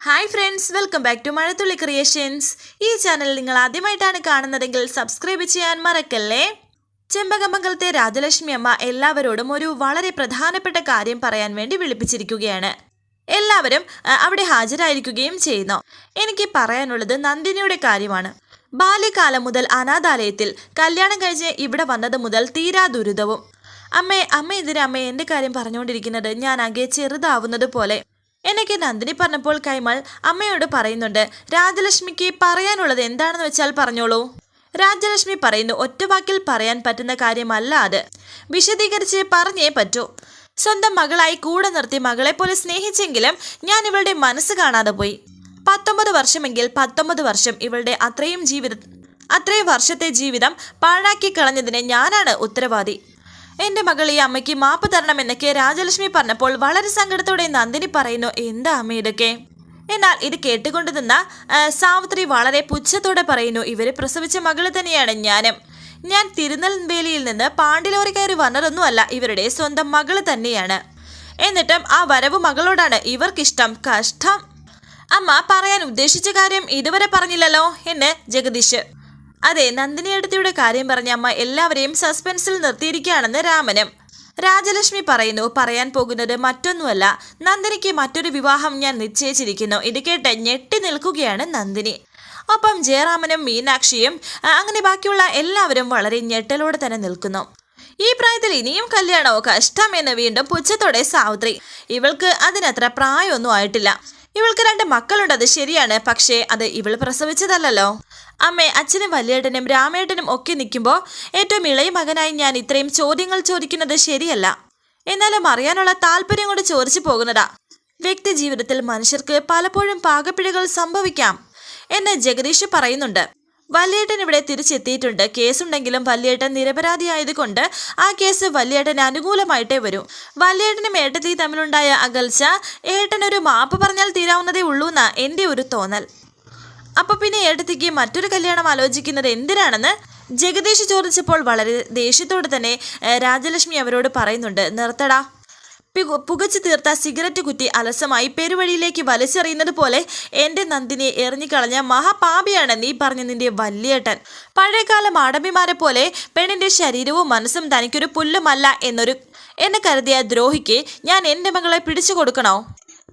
Hi friends welcome back to Mazhathulli creations ഈ channel നിങ്ങൾ ആദ്യമായിട്ടാണ് കാണുന്നതെങ്കിൽ സബ്സ്ക്രൈബ് ചെയ്യാൻ മറക്കല്ലേ? ചെമ്പകമംഗലത്തെ രാജലക്ഷ്മി അമ്മ എല്ലാവരോടും ഒരു വളരെ പ്രധാനപ്പെട്ട കാര്യം പറയാൻ വേണ്ടി വിളിപ്പിച്ചിരിക്കുകയാണ്. എല്ലാവരും അവിടെ ഹാജരായിരിക്കുകയും ചെയ്യുന്നു. എനിക്ക് പറയാനുള്ളത് നന്ദിനിയുടെ കാര്യമാണ്. ബാല്യകാലം മുതൽ അനാഥാലയത്തിൽ കല്യാണം കഴിഞ്ഞ് ഇവിടെ വന്നത് മുതൽ തീരാ ദുരിതവും. അമ്മേ അമ്മ ഇതിന് അമ്മ എന്റെ കാര്യം പറഞ്ഞുകൊണ്ടിരിക്കുന്നത്? ഞാൻ അകെ ചെറുതാവുന്നത് പോലെ. എനിക്ക് നന്ദിനി പറഞ്ഞപ്പോൾ കൈമൾ അമ്മയോട് പറയുന്നുണ്ട് രാജലക്ഷ്മിക്ക് പറയാനുള്ളത് എന്താണെന്ന് വെച്ചാൽ പറഞ്ഞോളൂ. രാജലക്ഷ്മി പറയുന്നു ഒറ്റവാക്കിൽ പറയാൻ പറ്റുന്ന കാര്യമല്ല അത്. വിശദീകരിച്ച് പറഞ്ഞേ പറ്റൂ. സ്വന്തം മകളായി കൂടെ നിർത്തി മകളെ പോലെ സ്നേഹിച്ചെങ്കിലും ഞാൻ ഇവളുടെ മനസ്സ് കാണാതെ പോയി. പത്തൊമ്പത് വർഷമെങ്കിൽ പത്തൊമ്പത് വർഷം ഇവളുടെ അത്രയും ജീവിത അത്രയും വർഷത്തെ ജീവിതം പാഴാക്കി കളഞ്ഞതിന് ഞാനാണ് ഉത്തരവാദി. എന്റെ മകൾ ഈ അമ്മയ്ക്ക് മാപ്പ് തരണം എന്നൊക്കെ രാജലക്ഷ്മി പറഞ്ഞപ്പോൾ വളരെ സങ്കടത്തോടെ നന്ദിനി പറയുന്നു എന്താ അമ്മ ഇതൊക്കെ? എന്നാൽ ഇത് കേട്ടുകൊണ്ട് നിന്ന സാവിത്രി വളരെ പുച്ഛത്തോടെ പറയുന്നു ഇവരെ പ്രസവിച്ച മകൾ തന്നെയാണ് ഞാനും. ഞാൻ തിരുനെൽവേലിയിൽ നിന്ന് പാണ്ടിലോറി കയറി വന്നതൊന്നുമല്ല ഇവരുടെ സ്വന്തം മകൾ തന്നെയാണ്. എന്നിട്ടും ആ വരവ് മകളോടാണ് ഇവർക്കിഷ്ടം കഷ്ടം. അമ്മ പറയാൻ ഉദ്ദേശിച്ച കാര്യം ഇതുവരെ പറഞ്ഞില്ലല്ലോ എന്ന് ജഗദീഷ് അതെ നന്ദിനിയടുത്തിയുടെ കാര്യം പറഞ്ഞ അമ്മ എല്ലാവരെയും സസ്പെൻസിൽ നിർത്തിയിരിക്കുകയാണെന്ന് രാമനും. രാജലക്ഷ്മി പറയുന്നു പറയാൻ പോകുന്നത് മറ്റൊന്നുമല്ല. നന്ദിനിക്ക് മറ്റൊരു വിവാഹം ഞാൻ നിശ്ചയിച്ചിരിക്കുന്നു. ഇത് കേട്ട് ഞെട്ടി നിൽക്കുകയാണ് നന്ദിനി. ഒപ്പം ജയറാമനും മീനാക്ഷിയും അങ്ങനെ ബാക്കിയുള്ള എല്ലാവരും വളരെ ഞെട്ടലോടെ തന്നെ നിൽക്കുന്നു. ഈ പ്രായത്തിൽ ഇനിയും കല്യാണമോ? കഷ്ടം എന്ന് വീണ്ടും പുച്ഛത്തോടെ സാവിത്രി. ഇവൾക്ക് അതിനത്ര പ്രായമൊന്നും ആയിട്ടില്ല. ഇവൾക്ക് രണ്ട് മക്കളുണ്ട് അത് ശരിയാണ്. പക്ഷേ അത് ഇവൾ പ്രസവിച്ചതല്ലല്ലോ. അമ്മേ അച്ഛനും വലിയേട്ടനും രാമേട്ടനും ഒക്കെ നിൽക്കുമ്പോൾ ഏറ്റവും ഇളയ മകനായി ഞാൻ ഇത്രയും ചോദ്യങ്ങൾ ചോദിക്കുന്നത് ശരിയല്ല. എന്നാലും അറിയാനുള്ള താല്പര്യം കൊണ്ട് ചോദിച്ചു പോകുന്നതാ. വ്യക്തി ജീവിതത്തിൽ മനുഷ്യർക്ക് പലപ്പോഴും പാകപ്പിഴകൾ സംഭവിക്കാം എന്ന് ജഗദീഷ് പറയുന്നുണ്ട്. വല്യേട്ടൻ ഇവിടെ തിരിച്ചെത്തിയിട്ടുണ്ട്. കേസുണ്ടെങ്കിലും വല്യേട്ടൻ നിരപരാധിയായതുകൊണ്ട് ആ കേസ് വല്യേട്ടന് അനുകൂലമായിട്ടേ വരൂ. വല്യേട്ടനും ഏട്ടത്തി തമ്മിലുണ്ടായ അകൽച്ച ഏട്ടനൊരു മാപ്പ് പറഞ്ഞാൽ തീരാവുന്നതേ ഉള്ളൂന്നാ എന്റെ ഒരു തോന്നൽ. അപ്പൊ പിന്നെ ഏട്ടത്തിക്ക് മറ്റൊരു കല്യാണം ആലോചിക്കുന്നത് എന്തിനാണെന്ന് ജഗദീഷ് ചോദിച്ചപ്പോൾ വളരെ ദേഷ്യത്തോടെ തന്നെ രാജലക്ഷ്മി അവരോട് പറയുന്നുണ്ട് നിർത്തടാ. പികു- പുകച്ചു തീർത്ത സിഗരറ്റ് കുറ്റി അലസമായി പെരുവഴിയിലേക്ക് വലിച്ചെറിയുന്നത് പോലെ എന്റെ നന്ദിനെ എറിഞ്ഞുകളഞ്ഞ മഹാപാപിയാണ് നീ പറഞ്ഞ നിന്റെ വല്യേട്ടൻ. പഴയകാല മാടമ്പിമാരെ പോലെ പെണ്ണിന്റെ ശരീരവും മനസ്സും തനിക്കൊരു പുല്ലുമല്ല എന്നൊരു എന്നെ കരുതിയ ദ്രോഹിക്ക് ഞാൻ എന്റെ മകളെ പിടിച്ചു കൊടുക്കണോ?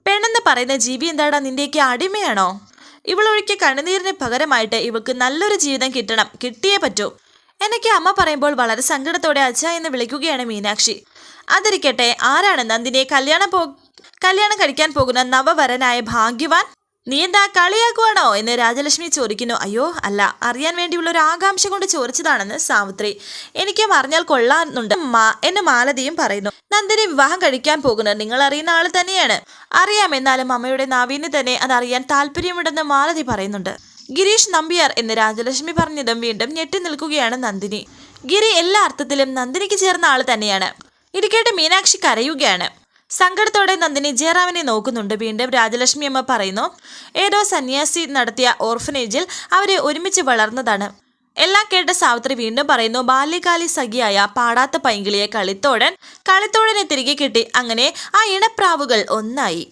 പെണ്ണെന്ന് പറയുന്ന ജീവി എന്താടാ നിന്റെയൊക്കെ അടിമയാണോ? ഇവളൊഴുക്കിയ കണ്ണുനീരിന് പകരമായിട്ട് ഇവൾക്ക് നല്ലൊരു ജീവിതം കിട്ടണം കിട്ടിയേ പറ്റൂ. എനിക്ക് അമ്മ പറയുമ്പോൾ വളരെ സങ്കടത്തോടെ അച്ഛ എന്ന് വിളിക്കുകയാണ് മീനാക്ഷി. അതിരിക്കട്ടെ ആരാണ് നന്ദിനിയെ കല്യാണം പോ കല്യാണം കഴിക്കാൻ പോകുന്ന നവവരനായ ഭാഗ്യവാൻ? നീ എന്താ കളിയാക്കുവാണോ എന്ന് രാജലക്ഷ്മി ചോദിക്കുന്നു. അയ്യോ അല്ല അറിയാൻ വേണ്ടിയുള്ള ഒരു ആകാംക്ഷ കൊണ്ട് ചോദിച്ചതാണെന്ന് സാവിത്രി. എനിക്കും അറിഞ്ഞാൽ കൊള്ളാന്നുണ്ട് എന്ന് മാലതിയും പറയുന്നു. നന്ദിനി വിവാഹം കഴിക്കാൻ പോകുന്നത് നിങ്ങൾ അറിയുന്ന ആൾ തന്നെയാണ്. അറിയാം എന്നാലും അമ്മയുടെ നാവീന് തന്നെ അത് അറിയാൻ താല്പര്യമുണ്ടെന്ന് മാലതി പറയുന്നുണ്ട്. ഗിരീഷ് നമ്പ്യാർ എന്ന് രാജലക്ഷ്മി പറഞ്ഞതും വീണ്ടും ഞെട്ടി നിൽക്കുകയാണ് നന്ദിനി. ഗിരി എല്ലാ അർത്ഥത്തിലും നന്ദിനിക്ക് ചേർന്ന ആൾ തന്നെയാണ്. ഇത് കേട്ട് മീനാക്ഷി കരയുകയാണ്. സങ്കടത്തോടെ നന്ദിനി ജയറാമിനെ നോക്കുന്നുണ്ട്. വീണ്ടും രാജലക്ഷ്മി അമ്മ പറയുന്നു ഏതോ സന്യാസി നടത്തിയ ഓർഫനേജിൽ അവരെ ഒരുമിച്ച് വളർന്നതാണ്. എല്ലാം കേട്ട സാവിത്രി വീണ്ടും പറയുന്നു ബാല്യകാലി സഖിയായ പാടാത്ത പൈങ്കിളിയെ കളിത്തോടൻ കളിത്തോടനെ തിരികെ കിട്ടി. അങ്ങനെ ആ ഇണപ്രാവുകൾ ഒന്നായി.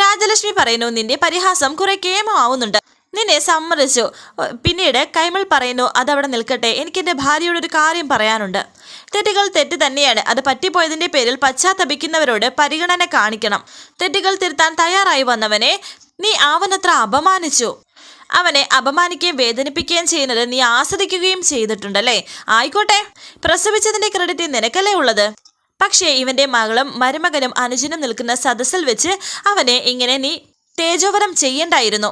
രാജലക്ഷ്മി പറയുന്നു നിന്റെ പരിഹാസം കുറെ കേമോ ആവുന്നുണ്ട് നിന്നെ സമ്മതിച്ചു. പിന്നീട് കൈമൾ പറയുന്നു അതവിടെ നിൽക്കട്ടെ. എനിക്ക് എന്റെ ഭാര്യയോട് ഒരു കാര്യം പറയാനുണ്ട്. തെറ്റുകൾ തെറ്റ് തന്നെയാണ്. അത് പറ്റിപ്പോയതിന്റെ പേരിൽ പശ്ചാത്തപിക്കുന്നവരോട് പരിഗണന കാണിക്കണം. തെറ്റുകൾ തിരുത്താൻ തയ്യാറായി വന്നവനെ നീ ആവനത്ര അപമാനിച്ചു. അവനെ അപമാനിക്കുകയും വേദനിപ്പിക്കുകയും ചെയ്യുന്നത് നീ ആസ്വദിക്കുകയും ചെയ്തിട്ടുണ്ടല്ലേ? ആയിക്കോട്ടെ. പ്രസവിച്ചതിന്റെ ക്രെഡിറ്റ് നിനക്കല്ലേ ഉള്ളത്? പക്ഷേ ഇവന്റെ മകളും മരുമകനും അനുജനും നിൽക്കുന്ന സദസ്സിൽ വെച്ച് അവനെ ഇങ്ങനെ നീ തേജോവരം ചെയ്യണ്ടായിരുന്നു.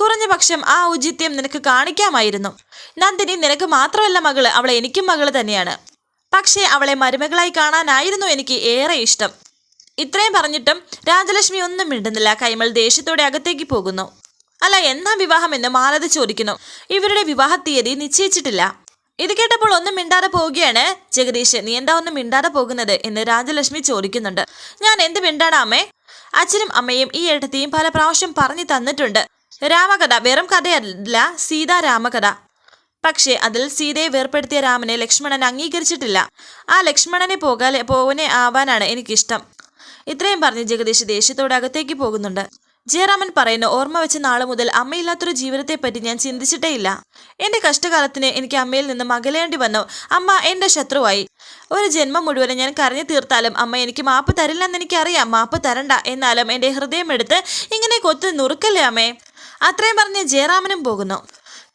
കുറഞ്ഞ പക്ഷം ആ ഔചിത്യം നിനക്ക് കാണിക്കാമായിരുന്നു. നന്ദിനി നിനക്ക് മാത്രമല്ല മകൾ അവളെ എനിക്കും മകൾ തന്നെയാണ്. പക്ഷേ അവളെ മരുമകളായി കാണാനായിരുന്നു എനിക്ക് ഏറെ ഇഷ്ടം. ഇത്രയും പറഞ്ഞിട്ടും രാജലക്ഷ്മി ഒന്നും മിണ്ടുന്നില്ല. കൈമൾ ദേഷ്യത്തോടെ അകത്തേക്ക് പോകുന്നു. അല്ല എന്നാ വിവാഹം എന്ന് മാലത് ചോദിക്കുന്നു. ഇവരുടെ വിവാഹ തീയതി നിശ്ചയിച്ചിട്ടില്ല. ഇത് കേട്ടപ്പോൾ ഒന്നും മിണ്ടാതെ പോവുകയാണ്. ജഗദീഷ് നീ എന്താ ഒന്നും മിണ്ടാതെ പോകുന്നത് എന്ന് രാജലക്ഷ്മി ചോദിക്കുന്നുണ്ട്. ഞാൻ എന്ത് മിണ്ടാടാമേ അച്ഛനും അമ്മയും ഈ ഏട്ടത്തെയും പല പ്രാവശ്യം പറഞ്ഞു തന്നിട്ടുണ്ട്. രാമകഥ വെറും കഥയല്ല സീതാ രാമകഥ. പക്ഷേ അതിൽ സീതയെ വേർപ്പെടുത്തിയ രാമനെ ലക്ഷ്മണൻ അംഗീകരിച്ചിട്ടില്ല. ആ ലക്ഷ്മണനെ പോകാൻ പോവനെ ആവാനാണ് എനിക്കിഷ്ടം. ഇത്രയും പറഞ്ഞ് ജഗദീഷ് ദേഷ്യത്തോടെ അകത്തേക്ക് പോകുന്നുണ്ട്. ജയറാമൻ പറയുന്നു ഓർമ്മ വെച്ച നാളെ മുതൽ അമ്മയില്ലാത്തൊരു ജീവിതത്തെപ്പറ്റി ഞാൻ ചിന്തിച്ചിട്ടേയില്ല എന്റെ കഷ്ടകാലത്തിന് എനിക്ക് അമ്മയിൽ നിന്ന് അകലേണ്ടി വന്നു. അമ്മ എന്റെ ശത്രുവായി. ഒരു ജന്മം മുഴുവൻ ഞാൻ കരഞ്ഞു തീർത്താലും അമ്മ എനിക്ക് മാപ്പ് തരില്ലെന്ന് എനിക്കറിയാം. മാപ്പ് തരണ്ട എന്നാലും എന്റെ ഹൃദയം എടുത്ത് ഇങ്ങനെ കൊത്തു നുറുക്കല്ലേ അമ്മേ? അത്രയും പറഞ്ഞ് ജയറാമനും പോകുന്നു.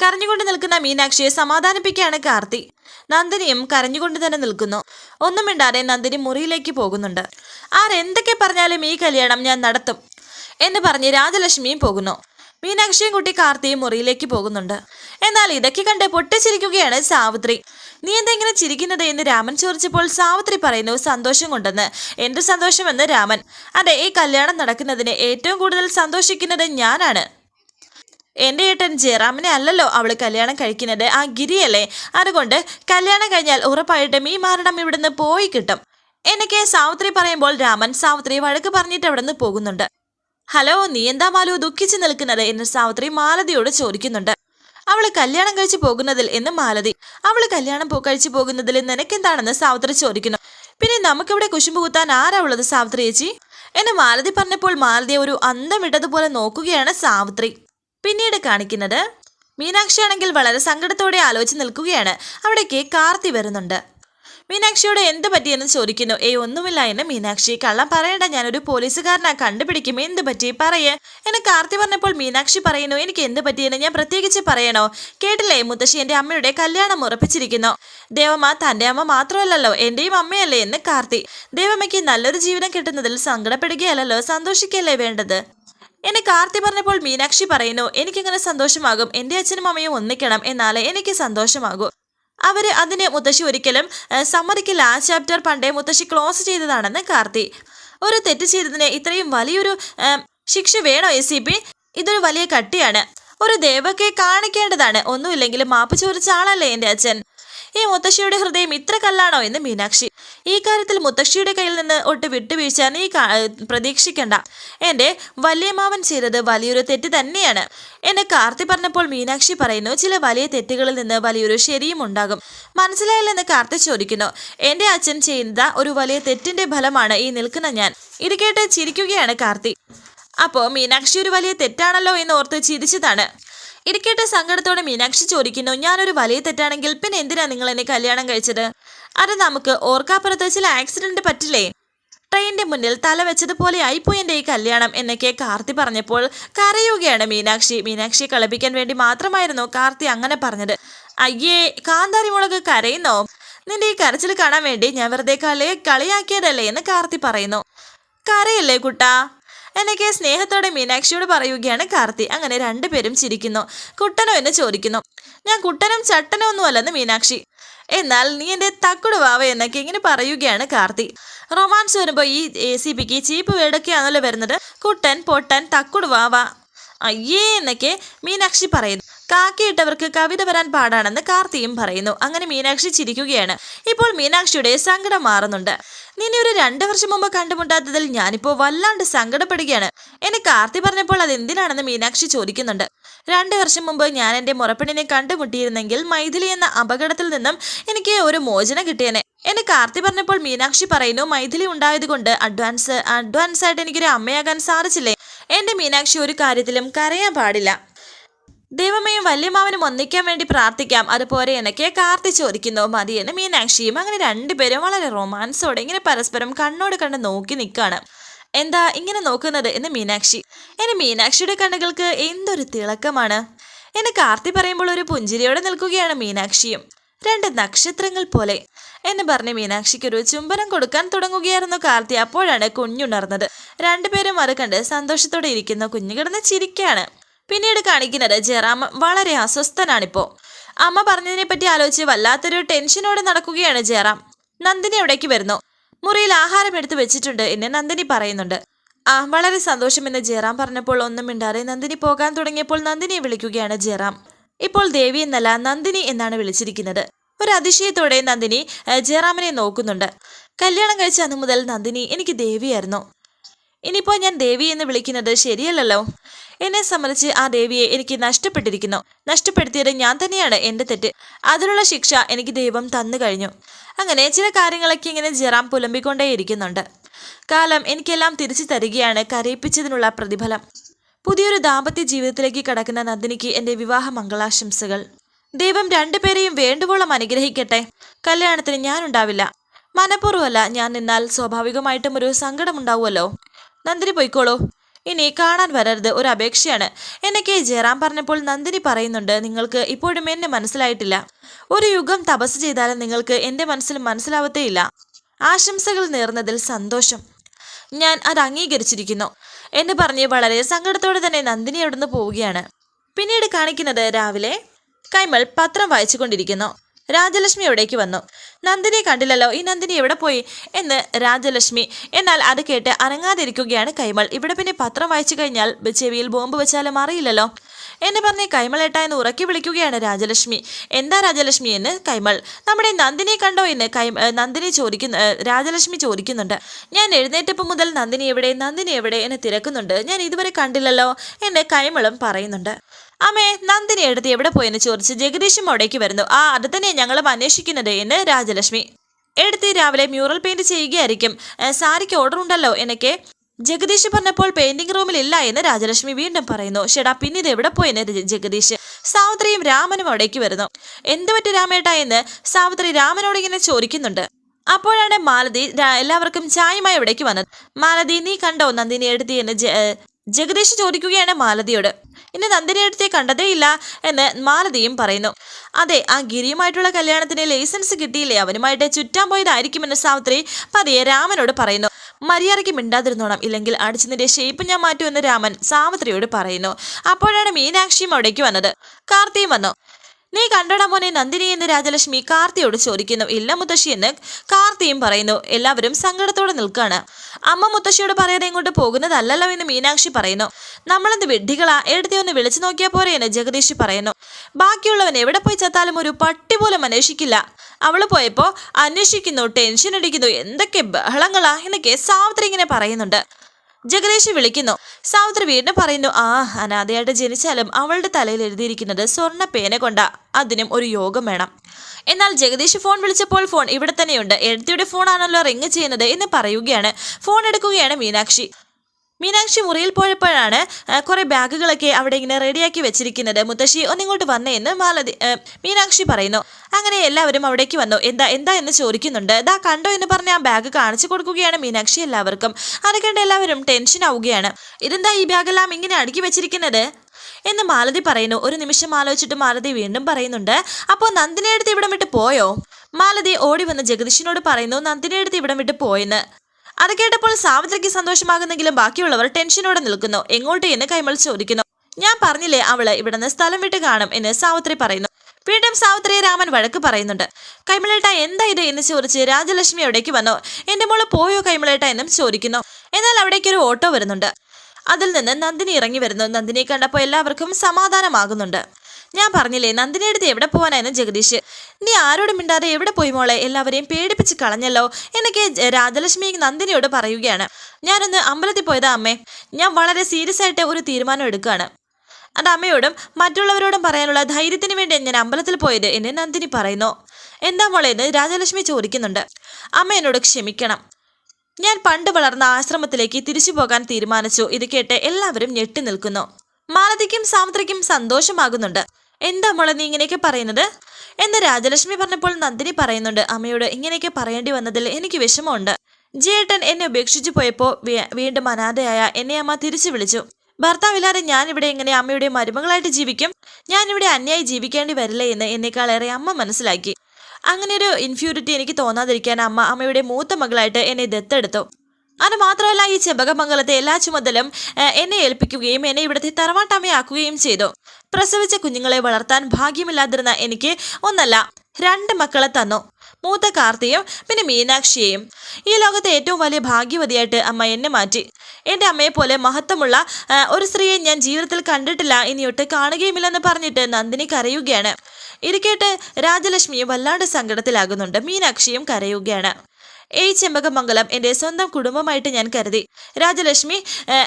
കരഞ്ഞുകൊണ്ട് നിൽക്കുന്ന മീനാക്ഷിയെ സമാധാനിപ്പിക്കുകയാണ് കാർത്തി. നന്ദിനിയും കരഞ്ഞുകൊണ്ട് തന്നെ നിൽക്കുന്നു. ഒന്നും മിണ്ടാതെ നന്ദിനി മുറിയിലേക്ക് പോകുന്നുണ്ട്. ആരെന്തൊക്കെ പറഞ്ഞാലും ഈ കല്യാണം ഞാൻ നടത്തും എന്ന് പറഞ്ഞ് രാജലക്ഷ്മിയും പോകുന്നു. മീനാക്ഷിയും കുട്ടി കാർത്തിയും മുറിയിലേക്ക് പോകുന്നുണ്ട്. എന്നാൽ ഇതൊക്കെ കണ്ട് പൊട്ടിച്ചിരിക്കുകയാണ് സാവിത്രി. നീ എന്താ ഇങ്ങനെ ചിരിക്കുന്നത്? എന്ന് രാമൻ ചോദിച്ചപ്പോൾ സാവിത്രി പറയുന്നു സന്തോഷം കൊണ്ടെന്ന്. എന്ത് സന്തോഷമെന്ന് രാമൻ. അതെ ഈ കല്യാണം നടക്കുന്നതിന് ഏറ്റവും കൂടുതൽ സന്തോഷിക്കുന്നത് ഞാനാണ്. എന്റെ ഏട്ടൻ ജയറാമിനെ അല്ലല്ലോ അവൾ കല്യാണം കഴിക്കുന്നത്. ആ ഗിരിയല്ലേ? അതുകൊണ്ട് കല്യാണം കഴിഞ്ഞാൽ ഉറപ്പായിട്ടും ഈ മരണം ഇവിടുന്ന് പോയി കിട്ടും. എനിക്ക് സാവിത്രി പറയുമ്പോൾ രാമൻ സാവിത്രി വഴക്ക് പറഞ്ഞിട്ട് അവിടെ നിന്ന് പോകുന്നുണ്ട്. ഹലോ നീ എന്താ മാലു ദുഃഖിച്ചു നിൽക്കുന്നത് എന്ന് സാവിത്രി മാലതിയോട് ചോദിക്കുന്നുണ്ട്. അവൾ കല്യാണം കഴിച്ചു പോകുന്നതിൽ എന്ന് മാലതി അവൾ കല്യാണം കഴിച്ചു പോകുന്നതിൽ നിനക്കെന്താണെന്ന് സാവിത്രി ചോദിക്കുന്നു. പിന്നെ നമുക്കിവിടെ കുശുമ്പ് കുത്താൻ ആരാ ഉള്ളത് സാവിത്രി ചേച്ചി? എന്നെ മാലതി പറഞ്ഞപ്പോൾ മാലതിയെ ഒരു അന്തം വിട്ടതുപോലെ നോക്കുകയാണ് സാവിത്രി. പിന്നീട് കാണിക്കുന്നത് മീനാക്ഷി ആണെങ്കിൽ വളരെ സങ്കടത്തോടെ ആലോചിച്ച് നിൽക്കുകയാണ്. അവിടേക്ക് കാർത്തി വരുന്നുണ്ട്. മീനാക്ഷിയോട് എന്ത് പറ്റിയെന്ന് ചോദിക്കുന്നു. ഏയ് ഒന്നുമില്ല എന്ന് മീനാക്ഷി കള്ളം പറയണ്ട. ഞാനൊരു പോലീസുകാരനാ. കണ്ടുപിടിക്കും. എന്ത് പറ്റി? പറയേ. എന്നെ കാർത്തി പറഞ്ഞപ്പോൾ മീനാക്ഷി പറയുന്നു എനിക്ക് എന്ത് പറ്റിയെന്ന് ഞാൻ പ്രത്യേകിച്ച് പറയണോ? കേട്ടില്ലേ? മുത്തശ്ശി എന്റെ അമ്മയുടെ കല്യാണം ഉറപ്പിച്ചിരിക്കുന്നു. ദേവമ്മ തന്റെ അമ്മ മാത്രമല്ലല്ലോ എന്റെയും അമ്മയല്ലേ? എന്ന് കാർത്തി. ദേവമ്മയ്ക്ക് നല്ലൊരു ജീവിതം കിട്ടുന്നതിൽ സങ്കടപ്പെടുകയല്ലല്ലോ. സന്തോഷിക്കല്ലേ വേണ്ടത്? എന്നെ കാർത്തി പറഞ്ഞപ്പോൾ മീനാക്ഷി പറയുന്നു എനിക്കിങ്ങനെ സന്തോഷമാകും. എന്റെ അച്ഛനും അമ്മയും ഒന്നിക്കണം എന്നാലേ എനിക്ക് സന്തോഷമാകൂ. അവർ അതിന് മുത്തശ്ശി ഒരിക്കലും സമ്മറിക്ക് ലാസ്റ്റ് ചാപ്റ്റർ പണ്ടേ മുത്തശ്ശി ക്ലോസ് ചെയ്തതാണെന്ന് കാർത്തി. ഒരു തെറ്റ് ചെയ്തതിന് ഇത്രയും വലിയൊരു ശിക്ഷ വേണോ പി? ഇതൊരു വലിയ കട്ടിയാണ്. ഒരു ദേവക്കെ കാണിക്കേണ്ടതാണ്. ഒന്നുമില്ലെങ്കിലും മാപ്പ് ചോദിച്ച ആളല്ലേ എന്റെ അച്ഛൻ? ഈ മുത്തശ്ശിയുടെ ഹൃദയം ഇത്ര കല്ലാണോ എന്ന് മീനാക്ഷി. ഈ കാര്യത്തിൽ മുത്തശ്ശിയുടെ കയ്യിൽ നിന്ന് ഒട്ട് വിട്ടുവീഴ്ച നീ പ്രതീക്ഷിക്കണ്ട. എന്റെ വലിയമാവൻ ചെയ്തത് വലിയൊരു തെറ്റ് തന്നെയാണ്. എന്നെ കാർത്തി പറഞ്ഞപ്പോൾ മീനാക്ഷി പറയുന്നു ചില വലിയ തെറ്റുകളിൽ നിന്ന് വലിയൊരു ശരിയും ഉണ്ടാകും. മനസ്സിലായില്ലെന്ന് കാർത്തി ചോദിക്കുന്നു. എന്റെ അച്ഛൻ ചെയ്യുന്ന ഒരു വലിയ തെറ്റിന്റെ ഫലമാണ് ഈ നിൽക്കുന്ന ഞാൻ. ഇത് കേട്ട് ചിരിക്കുകയാണ് കാർത്തി. അപ്പോൾ മീനാക്ഷി ഒരു വലിയ തെറ്റാണല്ലോ എന്ന് ഓർത്ത് ചിരിച്ചതാണ്. ഇരിക്കേട്ട സങ്കടത്തോടെ മീനാക്ഷി ചോദിക്കുന്നു ഞാനൊരു വലിയ തെറ്റാണെങ്കിൽ പിന്നെ എന്തിനാ നിങ്ങൾ എന്നെ കല്യാണം കഴിച്ചത്? അത് നമുക്ക് ഓർക്കാപ്പുറത്ത് ചില ആക്സിഡന്റ് പറ്റില്ലേ? ട്രെയിനിന്റെ മുന്നിൽ തല വെച്ചതുപോലെ ആയിപ്പോയി എന്റെ ഈ കല്യാണം എന്നൊക്കെ കാർത്തി പറഞ്ഞപ്പോൾ കരയുകയാണ് മീനാക്ഷി. മീനാക്ഷിയെ കളിപ്പിക്കാൻ വേണ്ടി മാത്രമായിരുന്നു കാർത്തി അങ്ങനെ പറഞ്ഞത്. അയ്യേ കാന്താരി മുളക് കരയുന്നോ? നിന്റെ ഈ കരച്ചിൽ കാണാൻ വേണ്ടി ഞാൻ വെറുതെ കളി കളിയാക്കിയതല്ലേ? എന്ന് കാർത്തി പറയുന്നു. കരയല്ലേ കുട്ടാ? എന്നൊക്കെ സ്നേഹത്തോടെ മീനാക്ഷിയോട് പറയുകയാണ് കാർത്തി. അങ്ങനെ രണ്ടുപേരും ചിരിക്കുന്നു. കുട്ടനോ എന്ന് ചോദിക്കുന്നു. ഞാൻ കുട്ടനും ചട്ടനും ഒന്നും അല്ലെന്ന് മീനാക്ഷി. എന്നാൽ നീ എന്റെ തക്കുടുവാവ എന്നൊക്കെ ഇങ്ങനെ പറയുകയാണ് കാർത്തി. റൊമാൻസ് വരുമ്പോൾ ഈ എ സി പിക്ക് ചീപ്പ് വേടൊക്കെയാണല്ലോ വരുന്നത്. കുട്ടൻ പൊട്ടൻ തക്കുടുവാവ അയ്യേ എന്നൊക്കെ മീനാക്ഷി പറയുന്നു. കാക്കിയിട്ടവർക്ക് കവിത വരാൻ പാടാണെന്ന് കാർത്തിയും പറയുന്നു. അങ്ങനെ മീനാക്ഷി ചിരിക്കുകയാണ്. ഇപ്പോൾ മീനാക്ഷിയുടെ സങ്കടം മാറുന്നുണ്ട്. നിന്നെ ഒരു രണ്ടു വർഷം മുമ്പ് കണ്ടുമുട്ടാത്തതിൽ ഞാനിപ്പോ വല്ലാണ്ട് സങ്കടപ്പെടുകയാണ്. എന്നെ കാർത്തി പറഞ്ഞപ്പോൾ അത് എന്തിനാണെന്ന് മീനാക്ഷി ചോദിക്കുന്നുണ്ട്. രണ്ടു വർഷം മുമ്പ് ഞാൻ എന്റെ മുറപ്പെണ്ണിനെ കണ്ടുമുട്ടിയിരുന്നെങ്കിൽ മൈഥിലി എന്ന അപകടത്തിൽ നിന്നും എനിക്ക് ഒരു മോചനം കിട്ടിയേനെ. എന്നെ കാർത്തി പറഞ്ഞപ്പോൾ മീനാക്ഷി പറയുന്നു മൈഥിലി ഉണ്ടായതുകൊണ്ട് അഡ്വാൻസ് അഡ്വാൻസ് ആയിട്ട് എനിക്കൊരു അമ്മയാകാൻ സാധിച്ചില്ലേ? എന്റെ മീനാക്ഷി ഒരു കാര്യത്തിലും കരയാൻ പാടില്ല. ദൈവമയും വല്യമാവനും ഒന്നിക്കാൻ വേണ്ടി പ്രാർത്ഥിക്കാം. അതുപോലെ എന്നൊക്കെ കാർത്തി ചോദിക്കുന്നു മതിയെന്ന് മീനാക്ഷിയും അങ്ങനെ രണ്ടുപേരും വളരെ റൊമാൻസോടെ ഇങ്ങനെ പരസ്പരം കണ്ണോട് കണ്ട് നോക്കി നിൽക്കുകയാണ് എന്താ ഇങ്ങനെ നോക്കുന്നത്? എന്ന് മീനാക്ഷി. എന്നെ മീനാക്ഷിയുടെ കണ്ണുകൾക്ക് എന്തൊരു തിളക്കമാണ്. എന്നെ കാർത്തി പറയുമ്പോൾ ഒരു പുഞ്ചിരിയോടെ നിൽക്കുകയാണ് മീനാക്ഷിയും. രണ്ട് നക്ഷത്രങ്ങൾ പോലെ. എന്ന് പറഞ്ഞ് മീനാക്ഷിക്ക് ഒരു ചുംബനം കൊടുക്കാൻ തുടങ്ങുകയായിരുന്നു കാർത്തി. അപ്പോഴാണ് കുഞ്ഞുണർന്നത്. രണ്ടുപേരും അത് കണ്ട് സന്തോഷത്തോടെ ഇരിക്കുന്ന. കുഞ്ഞു കിടന്ന് ചിരിക്കാണ്. പിന്നീട് കാണിക്കുന്നത് ജയറാമൻ വളരെ അസ്വസ്ഥനാണിപ്പോ. അമ്മ പറഞ്ഞതിനെ പറ്റി ആലോചിച്ച് വല്ലാത്തൊരു ടെൻഷനോടെ നടക്കുകയാണ് ജയറാം. നന്ദിനി അവിടേക്ക് വരുന്നു. മുറിയിൽ ആഹാരം എടുത്തു വെച്ചിട്ടുണ്ട് എന്ന് നന്ദിനി പറയുന്നുണ്ട്. ആ വളരെ സന്തോഷമെന്ന് ജയറാം പറഞ്ഞപ്പോൾ ഒന്നും മിണ്ടാതെ നന്ദിനി പോകാൻ തുടങ്ങിയപ്പോൾ നന്ദിനിയെ വിളിക്കുകയാണ് ജയറാം. ഇപ്പോൾ ദേവി എന്നല്ല നന്ദിനി എന്നാണ് വിളിച്ചിരിക്കുന്നത്. ഒരു അതിശയത്തോടെ നന്ദിനി ജയറാമിനെ നോക്കുന്നുണ്ട്. കല്യാണം കഴിച്ച അന്നു മുതൽ നന്ദിനി എനിക്ക് ദേവിയായിരുന്നു. ഇനിയിപ്പോൾ ഞാൻ ദേവി എന്ന് വിളിക്കുന്നത് ശരിയല്ലല്ലോ. എന്നെ സംബന്ധിച്ച് ആ ദേവിയെ എനിക്ക് നഷ്ടപ്പെട്ടിരിക്കുന്നു. നഷ്ടപ്പെടുത്തിയത് ഞാൻ തന്നെയാണ് എന്റെ തെറ്റ്. അതിനുള്ള ശിക്ഷ എനിക്ക് ദൈവം തന്നു കഴിഞ്ഞു. അങ്ങനെ ചില കാര്യങ്ങളൊക്കെ ഇങ്ങനെ ജറാം പുലമ്പിക്കൊണ്ടേയിരിക്കുന്നുണ്ട് കാലം എനിക്കെല്ലാം തിരിച്ചു തരികയാണ് കരയിപ്പിച്ചതിനുള്ള പ്രതിഫലം. പുതിയൊരു ദാമ്പത്യ ജീവിതത്തിലേക്ക് കടക്കുന്ന നന്ദിനിക്ക് എന്റെ വിവാഹ മംഗളാശംസകൾ. ദൈവം രണ്ടുപേരെയും വേണ്ടുവോളം അനുഗ്രഹിക്കട്ടെ. കല്യാണത്തിന് ഞാനുണ്ടാവില്ല മനഃപൂർവമല്ല ഞാൻ നിന്നാൽ സ്വാഭാവികമായിട്ടും ഒരു സങ്കടമുണ്ടാവുമല്ലോ. നന്ദിനി പോയിക്കോളൂ. ഇനി കാണാൻ വരരുത് ഒരു അപേക്ഷയാണ്. എന്നൊക്കെ ജയറാം പറഞ്ഞപ്പോൾ നന്ദിനി പറയുന്നുണ്ട് നിങ്ങൾക്ക് ഇപ്പോഴും എന്നെ മനസ്സിലായിട്ടില്ല. ഒരു യുഗം തപസ് ചെയ്താലും നിങ്ങൾക്ക് എന്റെ മനസ്സിൽ മനസ്സിലാവത്തേയില്ല. ആശംസകൾ നേർന്നതിൽ സന്തോഷം. ഞാൻ അത് അംഗീകരിച്ചിരിക്കുന്നു. എന്ന് പറഞ്ഞ് വളരെ സങ്കടത്തോടെ തന്നെ നന്ദിനി അവിടുന്ന് പോവുകയാണ്. പിന്നീട് കാണിക്കുന്നത് രാവിലെ കൈമൾ പത്രം വായിച്ചുകൊണ്ടിരിക്കുന്നു. രാജലക്ഷ്മി എവിടേക്ക് വന്നു? നന്ദിനി കണ്ടില്ലല്ലോ ഈ നന്ദിനി എവിടെ പോയി? എന്ന് രാജലക്ഷ്മി എന്നാൽ അത് കേട്ട് അനങ്ങാതിരിക്കുകയാണ് കൈമൾ. ഇവിടെ പിന്നെ പത്രം വായിച്ചു കഴിഞ്ഞാൽ ചെവിയിൽ ബോംബ് വെച്ചാലും അറിയില്ലല്ലോ. എന്ന് പറഞ്ഞ് കൈമളേട്ട എന്ന് ഉറക്കി വിളിക്കുകയാണ് രാജലക്ഷ്മി. എന്താ രാജലക്ഷ്മി എന്ന് കൈമൾ. നമ്മുടെ നന്ദിനിയെ കണ്ടോ എന്ന് കൈ നന്ദിനി ചോദിക്കുന്നു രാജലക്ഷ്മി ചോദിക്കുന്നുണ്ട്. ഞാൻ എഴുന്നേറ്റപ്പോൾ മുതൽ നന്ദിനി എവിടെ നന്ദിനി എവിടെ എന്ന് തിരക്കുന്നുണ്ട്. ഞാൻ ഇതുവരെ കണ്ടില്ലല്ലോ എന്ന് കൈമളും പറയുന്നുണ്ട്. അമ്മേ നന്ദിനി എടുത്ത് എവിടെ പോയെന്ന് ചോദിച്ച് ജഗദീഷും അവിടേക്ക് വരുന്നു. ആ അത് തന്നെ ഞങ്ങളും അന്വേഷിക്കുന്നത് എന്ന് രാജലക്ഷ്മി. എടുത്ത് രാവിലെ മ്യൂറൽ പെയിന്റ് ചെയ്യുകയായിരിക്കും. സാരിക്ക് ഓർഡർ ഉണ്ടല്ലോ എനിക്ക് ജഗദീഷ് പറഞ്ഞപ്പോൾ പെയിന്റിംഗ് റൂമിൽ ഇല്ല എന്ന് രാജലക്ഷ്മി വീണ്ടും പറയുന്നു. ഷെടാ പിന്നെ എവിടെ പോയെന്ന് ജഗദീഷ്. സാവിത്രിയും രാമനും അവിടേക്ക് വരുന്നു. എന്ത് പറ്റി രാമേട്ട എന്ന് സാവിത്രി രാമനോട് ഇങ്ങനെ ചോദിക്കുന്നുണ്ട്. അപ്പോഴാണ് മാലതി എല്ലാവർക്കും ചായമായി ഇവിടേക്ക് വന്നത്. മാലതി നീ കണ്ടോ നന്ദിനി എടുത്തി എന്ന് ജഗദീഷ് ചോദിക്കുകയാണ് മാലതിയോട്. ഇന്ന് നന്ദിനി എടുത്തെ കണ്ടതേയില്ല എന്ന് മാലതിയും പറയുന്നു. അതെ ആ ഗിരിയുമായിട്ടുള്ള കല്യാണത്തിന് ലൈസൻസ് കിട്ടിയില്ലേ? അവനുമായിട്ട് ചുറ്റാൻ പോയതായിരിക്കുമെന്ന് സാവിത്രി പതിയെ രാമനോട് പറയുന്നു. മര്യാദയ്ക്ക് മിണ്ടാതിരുന്നോണം ഇല്ലെങ്കിൽ അടിച്ചതിന്റെ ഷേപ്പ് ഞാൻ മാറ്റുമെന്ന് രാമൻ സാവിത്രിയോട് പറയുന്നു. അപ്പോഴാണ് മീനാക്ഷിയും അവിടേക്ക് വന്നത്. കാർത്തിയും വന്നു. നീ കണ്ടട മോനെ നന്ദിനി എന്ന് രാജലക്ഷ്മി കാർത്തിയോട് ചോദിക്കുന്നു. ഇല്ല മുത്തശ്ശി എന്ന് കാർത്തിയും പറയുന്നു. എല്ലാവരും സങ്കടത്തോടെ നിൽക്കുകയാണ് അമ്മ മുത്തശ്ശിയോട് പറയാതെ ഇങ്ങോട്ട് പോകുന്നതല്ലല്ലോ എന്ന് മീനാക്ഷി പറയുന്നു. നമ്മളെന്ത് വിഡ്ഢികളാ? എടുത്തി ഒന്ന് വിളിച്ചു നോക്കിയാൽ പോരെ എന്ന് ജഗദീഷ് പറയുന്നു. ബാക്കിയുള്ളവൻ എവിടെ പോയി ചത്താലും ഒരു പട്ടി പോലും അന്വേഷിക്കില്ല. അവൾ പോയപ്പോൾ അന്വേഷിക്കുന്നു ടെൻഷൻ അടിക്കുന്നു. എന്തൊക്കെ ബഹളങ്ങളാ? എന്നൊക്കെ സാവിത്രി ഇങ്ങനെ പറയുന്നുണ്ട്. ജഗദീഷ് വിളിക്കുന്നു. സാവിത്രി വീണ്ടും പറയുന്നു ആ അനാഥയായിട്ട് ജനിച്ചാലും അവളുടെ തലയിൽ എഴുതിയിരിക്കുന്നത് സ്വർണ പേന കൊണ്ടാ. അതിനും ഒരു യോഗം വേണം. എന്നാൽ ജഗദീഷ് ഫോൺ വിളിച്ചപ്പോൾ ഫോൺ ഇവിടെ തന്നെയുണ്ട്. എഴുത്തിയുടെ ഫോണാണല്ലോ റിങ് ചെയ്യുന്നത് എന്ന് പറയുകയാണ്. ഫോൺ എടുക്കുകയാണ് മീനാക്ഷി. മീനാക്ഷി മുറിയിൽ പോയപ്പോഴാണ് കുറേ ബാഗുകളൊക്കെ അവിടെ ഇങ്ങനെ റെഡിയാക്കി വെച്ചിരിക്കുന്നത്. മുത്തശ്ശി ഒന്നിങ്ങോട്ട് വന്നേ എന്ന് മാലതി മീനാക്ഷി പറയുന്നു. അങ്ങനെ എല്ലാവരും അവിടേക്ക് വന്നു. എന്താ എന്താ? എന്ന് ചോദിക്കുന്നുണ്ട്. ഇതാ കണ്ടോ എന്ന് പറഞ്ഞ് ആ ബാഗ് കാണിച്ചു കൊടുക്കുകയാണ് മീനാക്ഷി എല്ലാവർക്കും. അത് എല്ലാവരും ടെൻഷൻ ആവുകയാണ്. ഇതെന്താ ഈ ബാഗെല്ലാം ഇങ്ങനെ അടുക്കി വെച്ചിരിക്കുന്നത്? എന്ന് മാലതി പറയുന്നു. ഒരു നിമിഷം ആലോചിച്ചിട്ട് മാലതി വീണ്ടും പറയുന്നുണ്ട്. അപ്പോൾ നന്ദിനെ എടുത്ത് ഇവിടം വിട്ട് പോയോ? മാലതി ഓടി വന്ന് ജഗദീഷിനോട് പറയുന്നു നന്ദിനെ എടുത്ത് ഇവിടം വിട്ട് പോയെന്ന്. അത് കേട്ടപ്പോൾ സാവിത്രിക്ക് സന്തോഷമാകുന്നെങ്കിലും ബാക്കിയുള്ളവർ ടെൻഷനോടെ നിൽക്കുന്നു. എങ്ങോട്ട് എന്ന് കൈമൾ ചോദിക്കുന്നു. ഞാൻ പറഞ്ഞില്ലേ അവൾ ഇവിടുന്ന് സ്ഥലം വിട്ട് കാണും എന്ന് സാവിത്രി പറയുന്നു. വീണ്ടും സാവിത്രി രാമൻ വഴക്ക് പറയുന്നുണ്ട്. കൈമളേട്ട എന്താ ഇത് എന്ന് ചോദിച്ച് രാജലക്ഷ്മി അവിടേക്ക് വന്നു. എന്റെ മോൾ പോയോ കൈമളേട്ട എന്നും ചോദിക്കുന്നു. എന്നാൽ അവിടേക്ക് ഒരു ഓട്ടോ വരുന്നുണ്ട്. അതിൽ നിന്ന് നന്ദിനി ഇറങ്ങി വരുന്നു. നന്ദിനിയെ കണ്ടപ്പോൾ എല്ലാവർക്കും സമാധാനമാകുന്നുണ്ട്. ഞാൻ പറഞ്ഞില്ലേ നന്ദിനിയുടെ അടുത്ത് എവിടെ പോവാനായിരുന്നു ജഗദീഷ്? നീ ആരോടും മിണ്ടാതെ എവിടെ പോയി മോളെ? എല്ലാവരെയും പേടിപ്പിച്ച് കളഞ്ഞല്ലോ എന്നൊക്കെ രാജലക്ഷ്മി നന്ദിനിയോട് പറയുകയാണ്. ഞാനൊന്ന് അമ്പലത്തിൽ പോയതാ അമ്മേ. ഞാൻ വളരെ സീരിയസ് ആയിട്ട് ഒരു തീരുമാനം എടുക്കുകയാണ്. അത് അമ്മയോടും മറ്റുള്ളവരോടും പറയാനുള്ള ധൈര്യത്തിന് വേണ്ടി ഞാൻ അമ്പലത്തിൽ പോയത് എന്നെ നന്ദിനി പറയുന്നു. എന്താ മോളെ എന്ന് രാജലക്ഷ്മി ചോദിക്കുന്നുണ്ട്. അമ്മ എന്നോട് ക്ഷമിക്കണം. ഞാൻ പണ്ട് വളർന്ന ആശ്രമത്തിലേക്ക് തിരിച്ചു പോകാൻ തീരുമാനിച്ചു. ഇത് കേട്ട് എല്ലാവരും ഞെട്ടി നിൽക്കുന്നു. മാലതിക്കും സാമുദ്രയ്ക്കും സന്തോഷമാകുന്നുണ്ട്. എന്താ മോളെ നീ ഇങ്ങനെയൊക്കെ പറയുന്നത്? എന്ന് രാജലക്ഷ്മി പറഞ്ഞപ്പോൾ നന്ദിനി പറയുന്നുണ്ട് അമ്മയോട് ഇങ്ങനെയൊക്കെ പറയേണ്ടി വന്നതിൽ എനിക്ക് വിഷമമുണ്ട്. ജേട്ടൻ എന്നെ ഉപേക്ഷിച്ചു പോയപ്പോൾ വീണ്ടും അനാഥയായ എന്നെ അമ്മ തിരിച്ചു വിളിച്ചു. ഭർത്താവില്ലാതെ ഞാൻ ഇവിടെ എങ്ങനെ അമ്മയുടെ മരുമകളായിട്ട് ജീവിക്കും? ഞാൻ ഇവിടെ അന്യായി ജീവിക്കേണ്ടി വരില്ലേ എന്ന് എന്നേക്കാളേറെ അമ്മ മനസ്സിലാക്കി. അങ്ങനെ ഒരു ഇൻഫ്യൂരിറ്റി എനിക്ക് തോന്നാതിരിക്കാൻ അമ്മ അമ്മയുടെ മൂത്ത മകളായിട്ട് എന്നെ ദത്തെടുത്തു. അത് മാത്രമല്ല ഈ ചെമ്പകമംഗലത്തെ എല്ലാ ചുമതലും എന്നെ ഏൽപ്പിക്കുകയും എന്നെ ഇവിടുത്തെ തറവാട്ടമ്മയാക്കുകയും ചെയ്തു. പ്രസവിച്ച കുഞ്ഞുങ്ങളെ വളർത്താൻ ഭാഗ്യമില്ലാതിരുന്ന എനിക്ക് ഒന്നല്ല രണ്ട് മക്കളെ തന്നു. മൂത്ത കാർത്തിയും പിന്നെ മീനാക്ഷിയെയും. ഈ ലോകത്തെ ഏറ്റവും വലിയ ഭാഗ്യവതിയായിട്ട് അമ്മ എന്നെ മാറ്റി. എന്റെ അമ്മയെ പോലെ മഹത്വമുള്ള ഒരു സ്ത്രീയെ ഞാൻ ജീവിതത്തിൽ കണ്ടിട്ടില്ല ഇനിയൊട്ട് കാണുകയുമില്ലെന്ന് പറഞ്ഞിട്ട് നന്ദിനി കരയുകയാണ്. ഇരിക്കേട്ട് കേട്ട് രാജലക്ഷ്മിയും വല്ലാണ്ട് സങ്കടത്തിലാകുന്നുണ്ട് മീനാക്ഷിയും കരയുകയാണ്. ഈ ചെമ്പകമംഗലം എന്റെ സ്വന്തം കുടുംബമായിട്ട് ഞാൻ കരുതി. രാജലക്ഷ്മി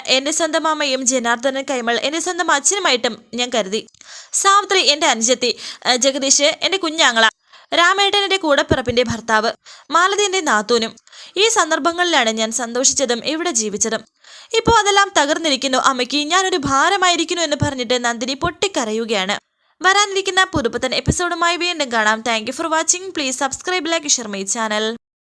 എന്റെ സ്വന്തം അമ്മയും ജനാർദ്ദനൻ കൈമൾ എന്റെ സ്വന്തം അച്ഛനുമായിട്ടും ഞാൻ കരുതി. സാവിത്രി എന്റെ അനുജത്തി ജഗദീഷ് എന്റെ കുഞ്ഞാങ്ങള രാമേട്ടന്റെ കൂടപ്പിറപ്പിന്റെ ഭർത്താവ് മാലതിന്റെ നാത്തൂനും. ഈ സന്ദർഭങ്ങളിലാണ് ഞാൻ സന്തോഷിച്ചതും ഇവിടെ ജീവിച്ചതും. ഇപ്പോൾ അതെല്ലാം തകർന്നിരിക്കുന്നു. അമ്മയ്ക്ക് ഞാനൊരു ഭാരമായിരിക്കുന്നു എന്ന് പറഞ്ഞിട്ട് നന്ദിനി പൊട്ടിക്കരയുകയാണ്. വരാനിരിക്കുന്ന പുതുപ്പത്തൻ എപ്പിസോഡുമായി വീണ്ടും കാണാം. Thank for watching please subscribe like share channel